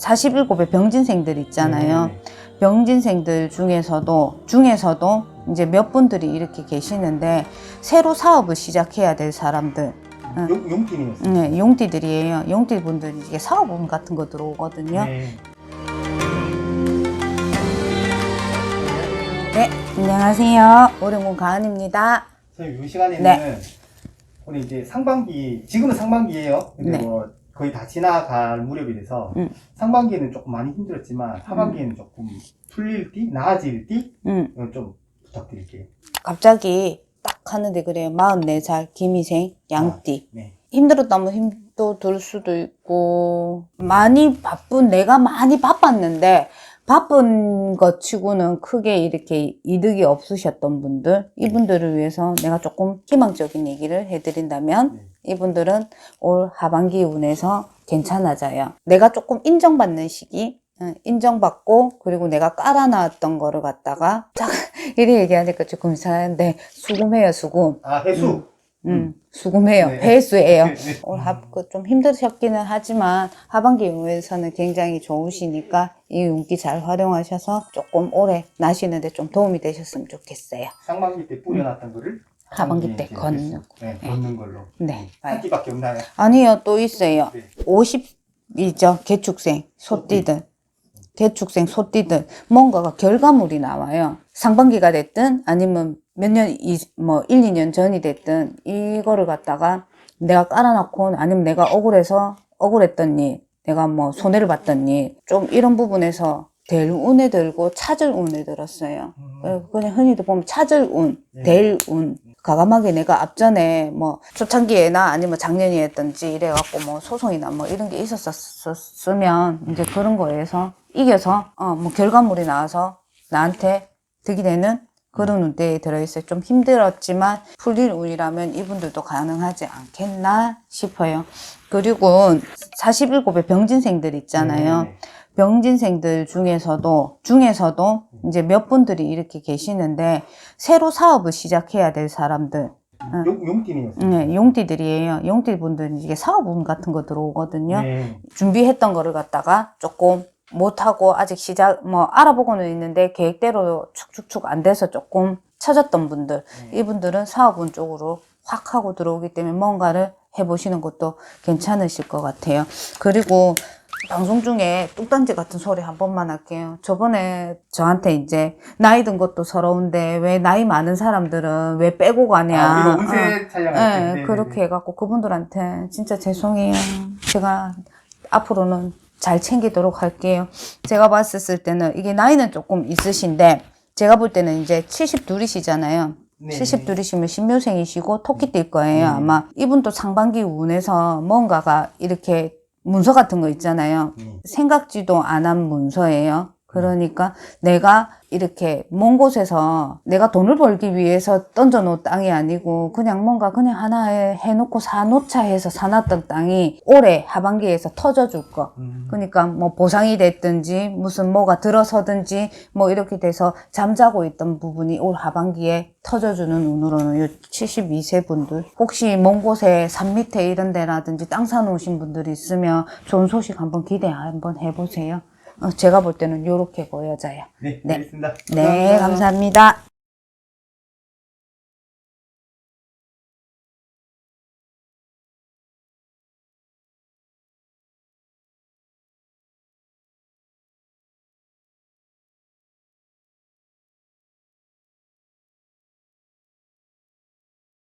47의 병진생들 있잖아요. 네. 병진생들 중에서도 중에서도 이제 몇 분들이 이렇게 계시는데 새로 사업을 시작해야 될 사람들 용, 용띠네요. 네, 용띠들이에요. 용띠 분들이 이게 사업운 같은 거 들어오거든요. 네. 네, 안녕하세요. 오령군 가은입니다. 저희 이 시간에는 네. 오늘 이제 상반기 지금은 상반기예요. 근데 네. 뭐 거의 다 지나갈 무렵이 돼서 음. 상반기에는 조금 많이 힘들었지만 하반기에는 조금 풀릴 띠, 나아질 띠, 음, 이거 좀 부탁드릴게요. 갑자기 딱 하는데 그래요. 44살 김희생 양띠. 네. 힘들었다면 힘도 들 수도 있고 많이 바쁜 내가 많이 바빴는데 바쁜 것 치고는 크게 이렇게 이득이 없으셨던 분들 이분들을 위해서 내가 조금 희망적인 얘기를 해드린다면 네. 이분들은 올 하반기 운에서 괜찮아져요. 내가 조금 인정받는 시기 응, 인정받고 그리고 내가 깔아놨던 거를 갖다가 딱 이래 얘기하니까 조금 이상한데 수금해요 수금 아 해수. 음, 수금해요. 네. 배수예요. 네, 네. 올 하, 그좀 힘드셨기는 하지만 하반기 운에서는 굉장히 좋으시니까 이 운기 잘 활용하셔서 조금 오래 나시는데 좀 도움이 되셨으면 좋겠어요. 상반기 때 뿌려놨던 거를 하반기 때 이제 걷는. 네, 걷는 걸로. 네. 한 끼밖에 없나요? 아니요, 또 있어요. 네. 50이죠. 개축생, 소띠들. 개축생, 소띠들. 뭔가가 결과물이 나와요. 상반기가 됐든 아니면 몇 년, 이- 뭐, 1, 2년 전이 됐든 이거를 갖다가 내가 깔아놓고 아니면 내가 억울해서 억울했던 일, 내가 뭐 손해를 봤던 일, 좀 이런 부분에서 될 운에 들고 찾을 운에 들었어요. 음. 그냥 흔히도 보면 찾을 운, 네. 될 운. 과감하게 내가 앞전에 뭐 초창기에나 아니면 작년이었든지 이래갖고 뭐 소송이나 뭐 이런 게 있었었으면 이제 그런 거에서 이겨서 어 뭐 결과물이 나와서 나한테 득이 되는 그런 운대에 들어있어요. 좀 힘들었지만 풀릴 운이라면 이분들도 가능하지 않겠나 싶어요. 그리고 47의 병진생들 있잖아요. 네, 네. 병진생들 중에서도 중에서도 이제 몇 분들이 이렇게 계시는데 새로 사업을 시작해야 될 사람들 용, 용띠네요. 네, 용띠들이에요. 용띠 분들은 이게 사업운 같은 거 들어오거든요. 네. 준비했던 거를 갖다가 조금 못하고 아직 시작 뭐 알아보고는 있는데 계획대로 축축축 안 돼서 조금 처졌던 분들 네. 이분들은 사업운 쪽으로 확 하고 들어오기 때문에 뭔가를 해보시는 것도 괜찮으실 것 같아요. 그리고 방송 중에 뚝단지 같은 소리 한 번만 할게요. 저번에 저한테 이제 나이 든 것도 서러운데 왜 나이 많은 사람들은 왜 빼고 가냐. 아, 우리가 어. 운세 촬영할 때. 네, 네, 그렇게 네. 해갖고 그분들한테 진짜 죄송해요. 제가 앞으로는 잘 챙기도록 할게요. 제가 봤을 때는 이게 나이는 조금 있으신데 제가 볼 때는 이제 72이시잖아요. 네. 72이시면 신묘생이시고 토끼띠일 거예요. 음. 아마 이분도 상반기 운에서 뭔가가 이렇게 문서 같은 거 있잖아요. 네. 생각지도 안 한 문서예요. 그러니까 내가 이렇게 먼 곳에서 내가 돈을 벌기 위해서 던져놓은 땅이 아니고 그냥 뭔가 그냥 하나 해- 해놓고 사놓자 해서 사놨던 땅이 올해 하반기에서 터져줄 거. 음. 그러니까 뭐 보상이 됐든지 무슨 뭐가 들어서든지 뭐 이렇게 돼서 잠자고 있던 부분이 올 하반기에 터져주는 운으로는 요 72세 분들 혹시 먼 곳에 산 밑에 이런 데라든지 땅 사놓으신 분들이 있으면 좋은 소식 한번 기대 한번 해보세요. 어, 제가 볼 때는 요렇게 보여져요. 네, 네. 알겠습니다. 네, 감사합니다.